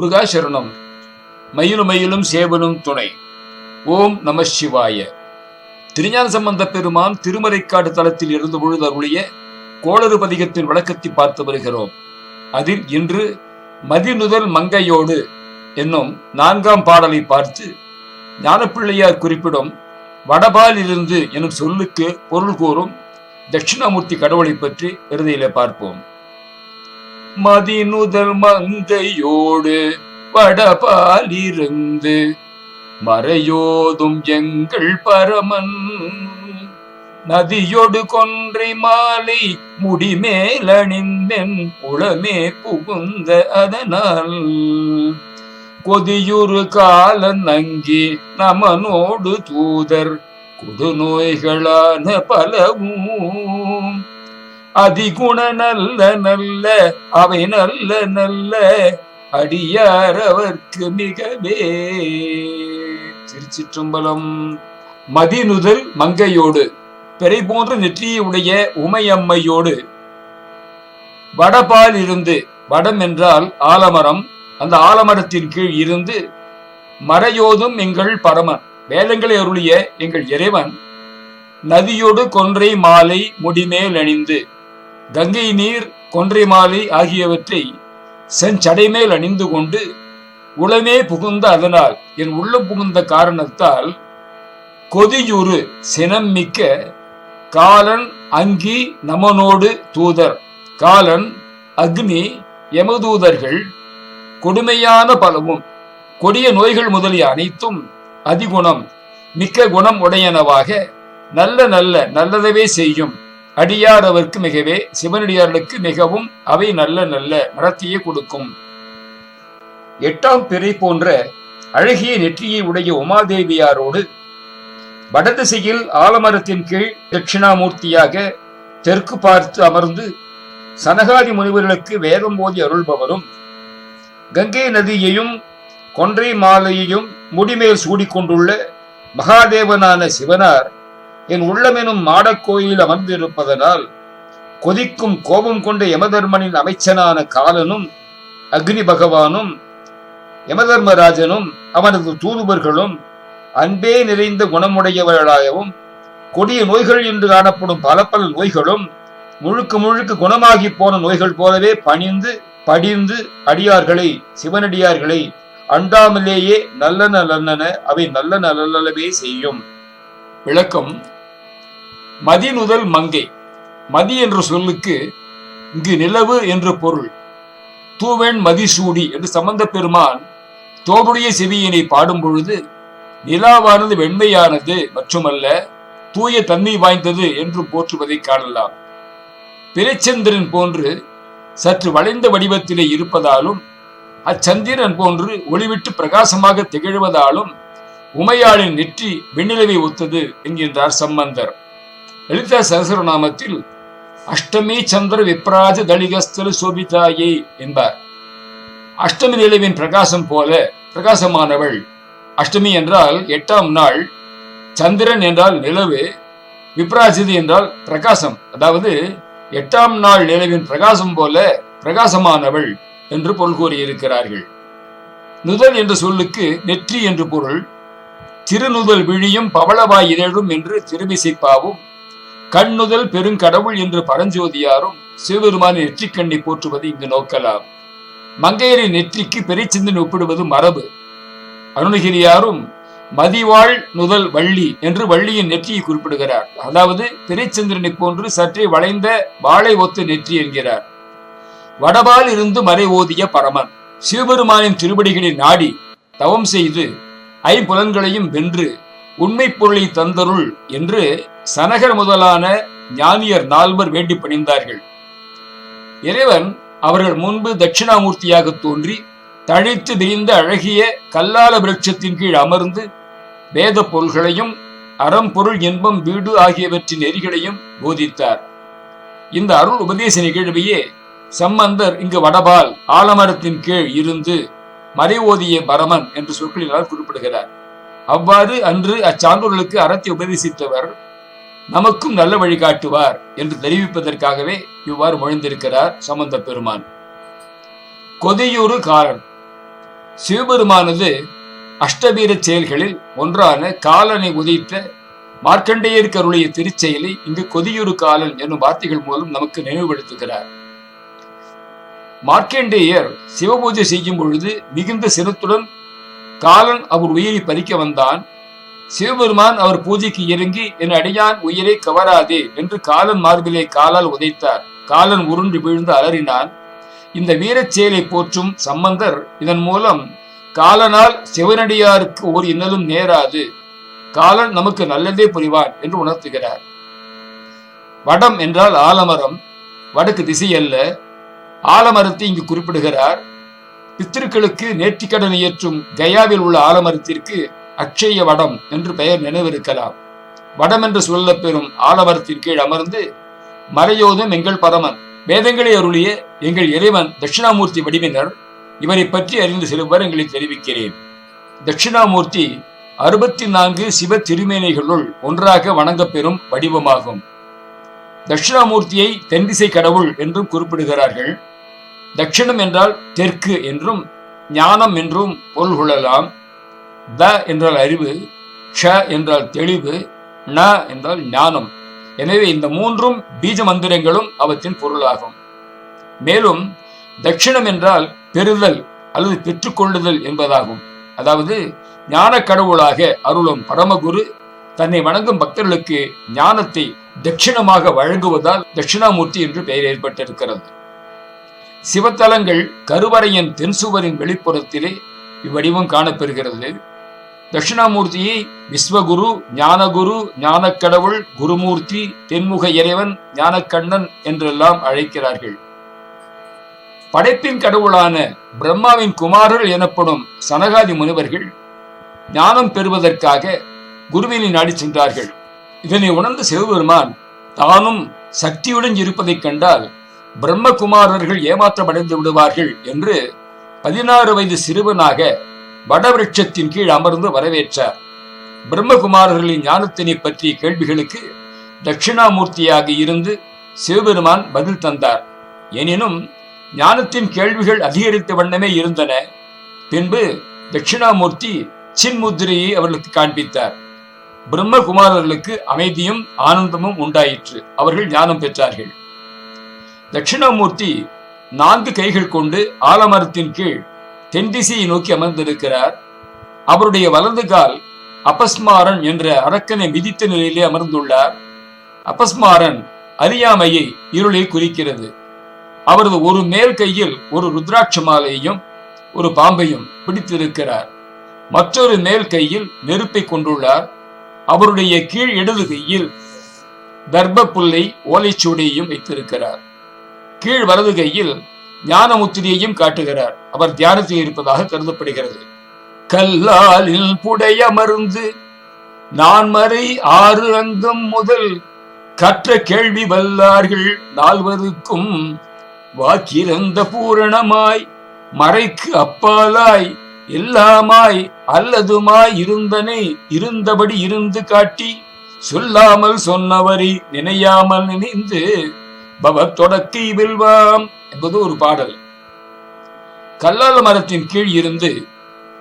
முருகா சரணம் மயிலும் மயிலும் சேவனும் துணை. ஓம் நம சிவாய. திருஞான சம்பந்த பெருமான் திருமறைக்காடு தளத்தில் இருந்து பொழுது அருளிய கோளறு பதிகத்தின் விளக்கத்தை பார்த்து வருகிறோம். அதில் இன்று மதிநுதல் மங்கையோடு என்னும் நான்காம் பாடலை பார்த்து ஞானப்பிள்ளையார் குறிப்பிடும் வடபால் இருந்து எனும் சொல்லுக்கு பொருள் கூறும் தட்சிணாமூர்த்தி கடவுளை பற்றி இறுதியிலே பார்ப்போம். மதிநுதல் மங்கையோடு வடபாலிருந்து மறையோதும் எங்கள் பரமன். நதியொடு கொன்றை மாலை முடிமேலணிந்தென் உளமே புகுந்த அதனால். கொதியுறு காலன் அங்கி நமனோடு தூதர் கொடுநோய்களான பலவும். அதிகுண நல்ல நல்ல அவை நல்ல நல்ல அடியார் அவர்க்கு மிகவே. திருச்சிற்றம்பலம் மதிநுதல் மங்கையோடு பெரை போன்ற நெற்றியை உடைய உமையம்மையோடு. வடபால் இருந்து வடம் என்றால் ஆலமரம் அந்த ஆலமரத்தின் கீழ் இருந்து மறையோதும் எங்கள் பரமன் வேதங்களை அருளிய எங்கள் இறைவன். நதியோடு கொன்றை மாலை முடிமேல் அணிந்து கங்கை நீர் கொன்றை மாலை ஆகியவற்றை செஞ்சடைமேல் அணிந்து கொண்டு உளமே புகுந்த அதனால் என் உள்ள புகுந்த காரணத்தால் கொதியுறு சினம் மிக்க காலன் அங்கி நமனோடு தூதர். காலன் அக்னி யமதூதர்கள் கொடுமையான பலவும் கொடிய நோய்கள் முதலிய அனைத்தும் அதிகுணம் மிக்க குணம் உடையனவாக நல்ல நல்ல நல்லதவே செய்யும். அடியார்வருக்கு மிகவே சிவனடியார்களுக்கு மிகவும் அவை நல்ல நல்ல நடத்தியே கொடுக்கும். எட்டாம் பிறை போன்ற அழகிய நெற்றியை உடைய உமாதேவியாரோடு வடதிசையில் ஆலமரத்தின் கீழ் தட்சிணாமூர்த்தியாக தெற்கு பார்த்து அமர்ந்து சனகாதி முனிவர்களுக்கு வேதம் போதி அருள்பவரும் கங்கை நதியையும் கொன்றை மாலையையும் முடிமேல் சூடிக்கொண்டுள்ள மகாதேவனான சிவனார் என் உள்ளமெனும் மாடக்கோயில் அமர்ந்திருப்பதனால் கொதிக்கும் கோபம் கொண்ட யமதர்மனின் அமைச்சனான காலனும் அக்னி பகவானும் யமதர்மராஜனும் அவனது தூதுவர்களும் அன்பே நிறைந்த குணமுடையவர்களாகவும் கொடிய நோய்கள் என்று காணப்படும் பல பல நோய்களும் முழுக்க முழுக்க குணமாகி போன நோய்கள் போலவே பணிந்து படிந்து அடியார்களை சிவனடியார்களை அண்டாமலேயே நல்ல நல்லன அவை நல்ல நல்லவே செய்யும். விளக்கம் மதிநுதல் மங்கை. மதி என்ற சொல்லுக்கு இங்கு நிலவு என்று பொருள். தூவெண் மதிசூடி என்று சம்பந்த பெருமான் தோபுடைய செவியினை பாடும் பொழுது நிலாவானது வெண்மையானது மட்டுமல்ல தூய தன்மை வாய்ந்தது என்று போற்றுவதை காணலாம். பிறைச்சந்திரன் போன்று சற்று வளைந்த வடிவத்திலே இருப்பதாலும் அச்சந்திரன் போன்று ஒளிவிட்டு பிரகாசமாக திகழ்வதாலும் உமையாளின் நெற்றி விண்ணிலவை ஒத்தது என்கின்றார் சம்பந்தர். லலிதா சகசரநாமத்தில் அஷ்டமி சந்திர விப்ராஜ தளிகஸ்தல சோபிதாயே என்பார். அஷ்டமி நிலவின் பிரகாசம் போல பிரகாசமானவள். அஷ்டமி என்றால் எட்டாம் நாள் சந்திரன் என்றால் நிலவு விப்ராஜிதி என்றால் பிரகாசம். அதாவது எட்டாம் நாள் நிலவின் பிரகாசம் போல பிரகாசமானவள் என்று பொருள் கூறியிருக்கிறார்கள். நுதல் என்ற சொல்லுக்கு நெற்றி என்று பொருள் திருநுதல் விழியும் பவளவாய் இதழும் என்று திருவிசைப்பாவும் கண்ணுதல் பெருங்கடவுள் என்று பரஞ்சோதியாரும் சிவபெருமானின் நெற்றிக்கண்ணை போற்றுவது இங்கு நோக்கலாம். மங்கையரின் நெற்றிக்கு பெரிச்சிந்தன் ஒப்பிடுவது மரபு. அருணகிரியாரும் மதிவாள் நுதல் வள்ளி என்று வள்ளியின் நெற்றியை குறிப்பிடுகிறார். அதாவது பெரிச்சந்திரனை போன்று சற்றே வளைந்த வாழை ஒத்த நெற்றி என்கிறார். வடபால் இருந்து மறை ஓதிய பரமன் சிவபெருமானின் திருவடிகளை நாடி தவம் செய்து ஐம்புலன்களையும் வென்று உண்மை பொருளை தந்தருள் என்று சனகர் முதலான ஞானியர் நால்வர் வேண்டி பணிந்தார்கள். இறைவன் அவர்கள் முன்பு தட்சிணாமூர்த்தியாக தோன்றி தழைத்து விரிந்த அழகிய கல்லால விருட்சத்தின் கீழ் அமர்ந்து வேத பொருள்களையும் அறம்பொருள் இன்பம் வீடு ஆகியவற்றின் நெறிகளையும் போதித்தார். இந்த அருள் உபதேச நிகழ்வையே சம்பந்தர் இங்கு வடபால் ஆலமரத்தின் கீழ் இருந்து மறை ஓதிய பரமன் என்று சொற்களினால் குறிப்பிடுகிறார். அவ்வாறு அன்று அச்சான்றோர்களுக்கு அறத்தை உபதேசித்தவர் நமக்கும் நல்ல வழிகாட்டுவார் என்று தெரிவிப்பதற்காகவே இவ்வாறு மொழிந்திருக்கிறார் சம்பந்த பெருமான். கொதியூறு காரன் சிவபெருமானது அஷ்டவீர செயல்களில் ஒன்றான காலனை உதைத்த மார்க்கண்டேயருக்கு அருளிய திருச்செயலை இங்கு கொதியூறு காலன் என்னும் வார்த்தைகள் மூலம் நமக்கு நினைவுபடுத்துகிறார். மார்க்கண்டேயர் சிவபூஜை செய்யும் பொழுது மிகுந்த சிரத்துடன் காலன் அவர் உயிரை பறிக்க வந்தான். சிவபெருமான் அவர் பூஜைக்கு இறங்கி என் அடியான் உயிரை கவராதே என்று காலன் மார்பிலே காலால் உதைத்தார். காலன் உருண்டு விழுந்து அலறினான். இந்த வீரச் செயலை போற்றும் சம்பந்தர் இதன் மூலம் காலனால் சிவனடியாருக்கு ஒரு இன்னலும் நேராது. காலன் நமக்கு நல்லதே புரிவான் என்று உணர்த்துகிறார். வடம் என்றால் ஆலமரம் வடக்கு திசை அல்ல ஆலமரத்தை இங்கு குறிப்பிடுகிறார். பித்திருக்களுக்கு நேர்த்திக்கடன் இயற்றும் கயாவில் உள்ள ஆலமரத்திற்கு அக்ஷய வடம் என்று பெயர் நினைவிருக்கலாம். வடம் என்று சொல்லப்பெறும் ஆலமரத்தின் கீழ் அமர்ந்து மறையோதும் எங்கள் பரமன் வேதங்களை அருளிய எங்கள் இறைவன் தட்சிணாமூர்த்தி வடிவினர் இவரை பற்றி அறிந்து சில விவரங்களை தெரிவிக்கிறேன். தட்சிணாமூர்த்தி அறுபத்தி நான்கு சிவ திருமேனைகளுள் ஒன்றாக வணங்கப்பெறும் வடிவமாகும். தட்சிணாமூர்த்தியை தென்திசை கடவுள் என்றும் குறிப்பிடுகிறார்கள். தட்சிணம் என்றால் தெற்கு என்றும் ஞானம் என்றும் பொருள் கொள்ளலாம். த என்றால் அறிவு ஷ என்றால் தெளிவு ந என்றால் ஞானம். எனவே இந்த மூன்றும் பீஜ மந்திரங்களும் அவற்றின் பொருளாகும். மேலும் தட்சிணம் என்றால் பெறுதல் அல்லது பெற்றுக்கொள்ளுதல் என்பதாகும். அதாவது ஞான கடவுளாக அருளும் பரமகுரு தன்னை வணங்கும் பக்தர்களுக்கு ஞானத்தை தட்சிணமாக வழங்குவதால் தட்சிணாமூர்த்தி என்று பெயர் ஏற்பட்டிருக்கிறது. சிவத்தலங்கள் கருவறையின் தென்சுவரின் வெளிப்புறத்திலே இவ்வடிவம் காணப்பெறுகிறது. தட்சிணாமூர்த்தியை விஸ்வகுரு ஞானகுரு ஞானக்கடவுள் குருமூர்த்தி தென்முக இறைவன் ஞானக்கண்ணன் என்றெல்லாம் அழைக்கிறார்கள். படைப்பின் கடவுளான பிரம்மாவின் குமாரர் எனப்படும் சனகாதி முனிவர்கள் ஞானம் பெறுவதற்காக குருவினை நாடி சென்றார்கள். இதனை உணர்ந்த சிவபெருமான் தானும் சக்தியுடன் இருப்பதைக் கண்டால் பிரம்மகுமாரர்கள் ஏமாற்றமடைந்து விடுவார்கள் என்று பதினாறு வயது சிறுவனாக வடவிருட்சத்தின் கீழ் அமர்ந்து வரவேற்றார். பிரம்மகுமாரர்களின் ஞானத்தினை பற்றிய கேள்விகளுக்கு தட்சிணாமூர்த்தியாக இருந்து சிவபெருமான் பதில் தந்தார். எனினும் ஞானத்தின் கேள்விகள் அதிகரித்த வண்ணமே இருந்தன. பின்பு தட்சிணாமூர்த்தி சின்முத்திரையை அவர்களுக்கு காண்பித்தார். பிரம்மகுமாரர்களுக்கு அமைதியும் ஆனந்தமும் உண்டாயிற்று. அவர்கள் ஞானம் பெற்றார்கள். தட்சிணாமூர்த்தி நான்கு கைகள் கொண்டு ஆலமரத்தின் கீழ் தென் திசையை நோக்கி அமர்ந்திருக்கிறார். அவருடைய வலது கால் அபஸ்மாரன் என்ற அரக்கனை மிதித்த நிலையிலே அமர்ந்துள்ளார். அபஸ்மாரன் அறியாமையை இருளை குறிக்கிறது. அவரது ஒரு மேல் கையில் ஒரு ருத்ராட்ச மாலையையும் ஒரு பாம்பையும் பிடித்திருக்கிறார். மற்றொரு மேல் கையில் நெருப்பை கொண்டுள்ளார். அவருடைய கீழ் இடது கையில் தர்ப்ப புல்லை ஓலைச்சுவடியையும் வைத்திருக்கிறார். கீழ் வலது கையில் ஞானமுத்திரியையும் காட்டுகிறார். அவர் தியானத்தில் இருப்பதாக கருதப்படுகிறது. கல்லாலில் புடையமர்ந்து நான்மறை ஆறு அங்கம் முதல் கற்ற கேள்வி வல்லார்கள் நால்வருக்கும் வாக்கிறந்த பூரணமாய் மறைக்கு அப்பாலாய் எல்லாமாய் அல்லதுமாய் இருந்தனே இருந்தபடி இருந்து காட்டி சொல்லாமல் சொன்னவரை நினையாமல் நினைந்து பவ தொடக்கி வில்வாம் என்பது ஒரு பாடல். கல்லால மரத்தின் கீழ் இருந்து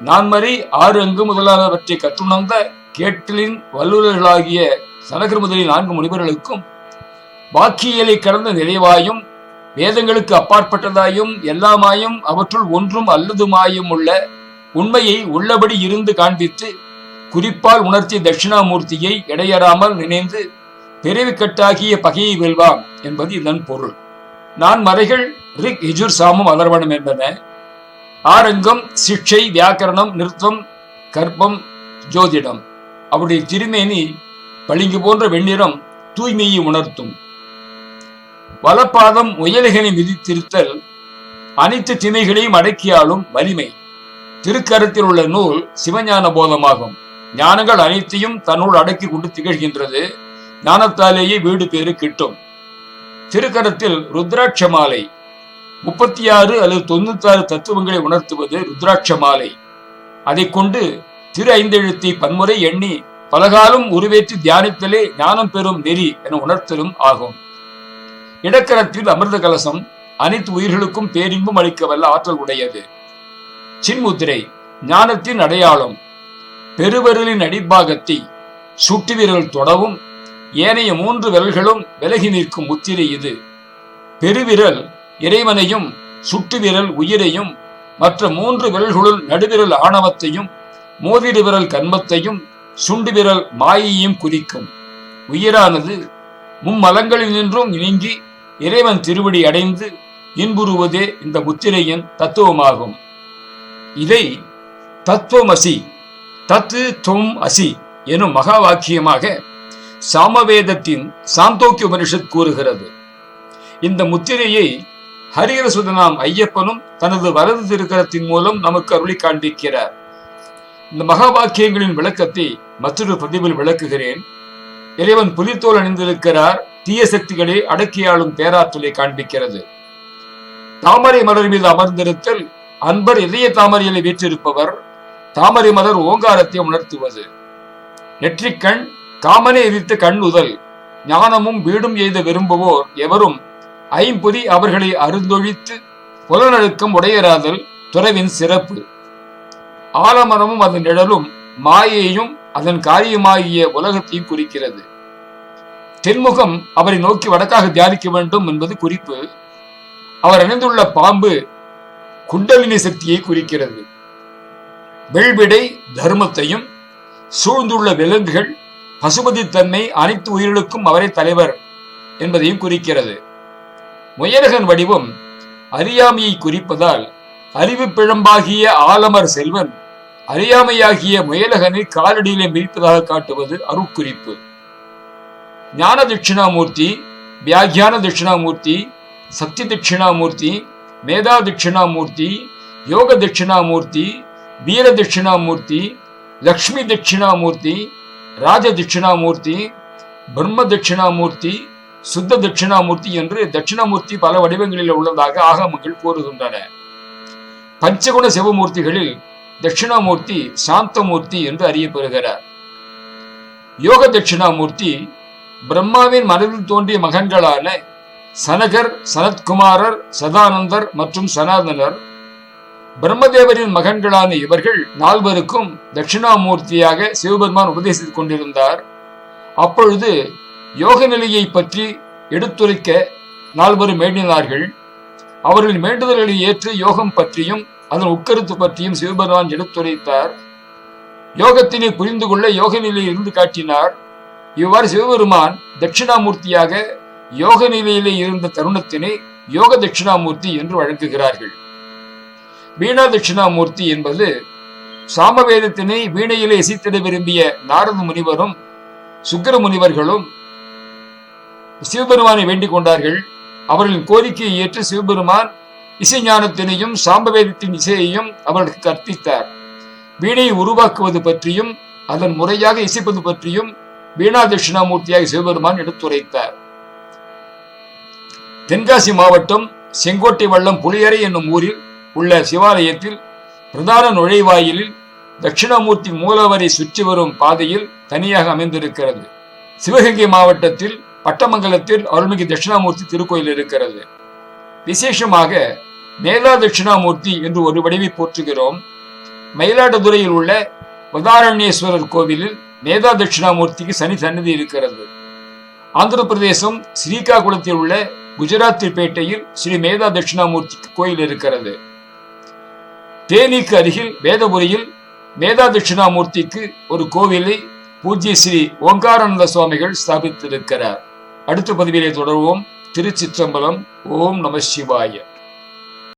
நான்மறி ஆறு அங்கு முதலானவற்றை கற்றுணர்ந்த கேட்டலின் வல்லுநர்களாகிய சனகர் முதலிய நான்கு முனிவர்களுக்கும் வாக்கியலை கடந்த நிறைவாயும் வேதங்களுக்கு அப்பாற்பட்டதாயும் எல்லாமாயும் அவற்றுள் ஒன்றும் அல்லதுமாயும் உள்ள உண்மையை உள்ளபடி இருந்து காண்பித்து குறிப்பால் உணர்த்திய தட்சிணாமூர்த்தியை இடையறாமல் நினைந்து பிறவிக்கட்டாகிய பகையை வெல்வாம் என்பது இதன் பொருள். நான் மறைகள் ரிக் யஜுர் சாமம் அதர்வனம் என்பன. ஆரங்கம் சிக்ஷை வியாக்கரணம் நிறுத்தம் கற்பம் ஜோதிடம். அவருடைய திருமேனி பளிங்கு போன்ற வெண்ணிறம் தூய்மையை உணர்த்தும். வலப்பாதம் முயலுகனை மிதித்திருத்தல் அனைத்து திணைகளையும் அடக்கியாலும் வலிமை. திருக்கரத்தில் உள்ள நூல் சிவஞான போதமாகும். ஞானங்கள் அனைத்தையும் தன்னுள் அடக்கி கொண்டு திகழ்கின்றது. ஞானத்தாலேயே வீடு பேறு கிட்டும். திருக்கரத்தில் ருத்ராட்ச மாலை முப்பத்தி ஆறு அல்லது தொண்ணூத்தி ஆறு தத்துவங்களை உணர்த்துவது ருத்ராட்ச மாலை அதை கொண்டு திரு ஐந்தெழுத்தை பன்முறை எண்ணி பலகாலம் உருவேற்றி தியானித்தலே ஞானம் பெறும் நெறி என உணர்த்தலும் ஆகும். இடக்கரத்தில் அமிர்த கலசம் அனைத்து உயிர்களுக்கும் பேரின்பம் அளிக்க வல்ல ஆற்றல் உடையது. சின்முத்திரை ஞானத்தின் அடையாளம். பெருவருளின் அடிப்பாகத்தை சுட்டு விரல் தொடவும் ஏனைய மூன்று விரல்களும் விலகி நிற்கும் முத்திரை இது. பெருவிரல் இறைவனையும் சுட்டு விரல் உயிரையும் மற்ற மூன்று விரல்களுள் நடுவிரல் ஆணவத்தையும் மோதிரு விரல் கண்மத்தையும் சுண்டு விரல் மாயையும் குறிக்கும். உயிரானது மும்மலங்களில் நின்றும் நீங்கி இறைவன் திருவடி அடைந்து இன்புறுவதே இந்த முத்திரையின் தத்துவமாகும். இதை தத்துவமசி தத்து தொம் அசி எனும் மகா வாக்கியமாக சாமவேதத்தின் சாந்தோக்கிய உபனிஷத் கூறுகிறது. இந்த முத்திரையை ஹரிகரசுதனாம் ஐயப்பனும் தனது வரது திருக்கரத்தின் மூலம் நமக்கு அருளி காண்பிக்கிறார். இந்த மகா வாக்கியங்களின் விளக்கத்தை மற்றொரு பதிவில் விளக்குகிறேன். இறைவன் புலித்தோல் அணிந்திருக்கிறார் தீய சக்திகளை அடக்கியாளும் பேராற்றலை காண்பிக்கிறது. தாமரை மலர் மீது அமர்ந்திருத்தல் அன்பர் இதய தாமரையில வீற்றிருப்பவர் தாமரை மலர் ஓங்காரத்தை உணர்த்துவது. நெற்றிக்கண் காமனை எதிர்த்த கண் உதல். ஞானமும் வீடும் எய்த விரும்புவோர் எவரும் ஐம்பொறி அவர்களை அருந்தொழித்து புலனழுக்கம் உடையராதல் துறவின் சிறப்பு. ஆலமரமும் அதன் நிழலும் மாயையும் அதன் காரியமாகிய உலகத்தையும் குறிக்கிறது. தென்முகம் அவரை நோக்கி வடக்காக தியானிக்க வேண்டும் என்பது குறிப்பு. அவர் அணிந்துள்ள பாம்பு குண்டலினி சக்தியை குறிக்கிறது. வெள்விடை தர்மத்தையும் சூழ்ந்துள்ள விலங்குகள் பசுபதி தன்மை அனைத்து உயிர்களுக்கும் அவரே தலைவர் என்பதையும் குறிக்கிறது. முயலகன் வடிவம் அறியாமையை குறிப்பதால் அறிவு பிழம்பாகிய ஆலமர் செல்வன் அறியாமையாகிய முயலகனை காலடியிலே மிதிப்பதாக காட்டுவது அருட்குறிப்பு. ஞான தட்சிணாமூர்த்தி வியாகியான தட்சிணாமூர்த்தி சக்தி தட்சிணாமூர்த்தி மேதா தட்சிணாமூர்த்தி யோக தட்சிணாமூர்த்தி வீர தட்சிணாமூர்த்தி லக்ஷ்மி தட்சிணாமூர்த்தி ராஜ தட்சிணாமூர்த்தி பிரம்ம தட்சிணாமூர்த்தி சுத்த தட்சிணாமூர்த்தி என்று தட்சிணாமூர்த்தி பல வடிவங்களில் உள்ளதாக ஆகமங்கள் கூறுகின்றன. பஞ்சகுண சிவமூர்த்திகளில் தட்சிணாமூர்த்தி சாந்தமூர்த்தி என்று அறியப்பெறுகிறார் யோக தட்சிணாமூர்த்தி பிரம்மாவின் மனதில் தோன்றிய மகன்களான சனகர் சனத்குமாரர் சதானந்தர் மற்றும் சனாதனர் பிரம்மதேவரின் மகன்களான இவர்கள் நால்வருக்கும் தட்சிணாமூர்த்தியாக சிவபெருமான் உபதேசித்துக் கொண்டிருந்தார். அப்பொழுது யோக நிலையை பற்றி எடுத்துரைக்க நால்வரும் வேண்டினார்கள். அவர்களின் வேண்டுதல்களை ஏற்று யோகம் பற்றியும் அதன் உட்கருத்து பற்றியும் சிவபெருமான் எடுத்துரைத்தார். யோகத்தினை புரிந்து கொள்ள யோக நிலையில் இருந்து காட்டினார். இவ்வாறு சிவபெருமான் தட்சிணாமூர்த்தியாக யோக நிலையிலே இருந்த தருணத்தினை யோக தட்சிணாமூர்த்தி என்று வழங்குகிறார்கள். வீணா தட்சிணாமூர்த்தி என்பது சாமவேதத்தினை வீணையிலே இசைத்திட விரும்பிய நாரத முனிவரும் சுக்கர முனிவர்களும் சிவபெருமானை வேண்டிக் கொண்டார்கள். அவர்களின் கோரிக்கையை ஏற்று சிவபெருமான் இசை ஞானத்தினையும் சாம்பவேதத்தின் இசையையும் அவர்களுக்கு கற்பித்தார். வீணையை உருவாக்குவது பற்றியும் அதன் முறையாக இசைப்பது பற்றியும் வீணா தட்சிணாமூர்த்தியாக சிவபெருமான் எடுத்துரைத்தார். தென்காசி மாவட்டம் செங்கோட்டை வள்ளம் புலியரை என்னும் ஊரில் உள்ள சிவாலயத்தில் பிரதான நுழைவாயிலில் தட்சிணாமூர்த்தி மூலவரை சுற்றி வரும் பாதையில் தனியாக அமைந்திருக்கிறது. சிவகங்கை மாவட்டத்தில் பட்டமங்கலத்தில் அருள்மிகு தட்சிணாமூர்த்தி திருக்கோயில் இருக்கிறது. விசேஷமாக மேலா தட்சிணாமூர்த்தி என்று ஒரு வடிவை போற்றுகிறோம். மயிலாடுதுறையில் உள்ள உதாரண்யேஸ்வரர் கோவிலில் மேதா தட்சிணாமூர்த்திக்கு சனி சன்னதி இருக்கிறது. ஆந்திர பிரதேசம் ஸ்ரீகாகுளத்தில் உள்ள குஜராத் பேட்டையில் ஸ்ரீ மேதா தட்சிணாமூர்த்திக்கு கோயில் இருக்கிறது. தேனிக்கு அருகில் வேதபுரியில் மேதா தட்சிணாமூர்த்திக்கு ஒரு கோவிலை பூஜ்ய ஸ்ரீ ஓங்காரானந்த சுவாமிகள் ஸ்தாபித்திருக்கிறார். அடுத்த பதிவிலே தொடர்வோம். திருச்சிற்றம்பலம். ஓம் நம சிவாய.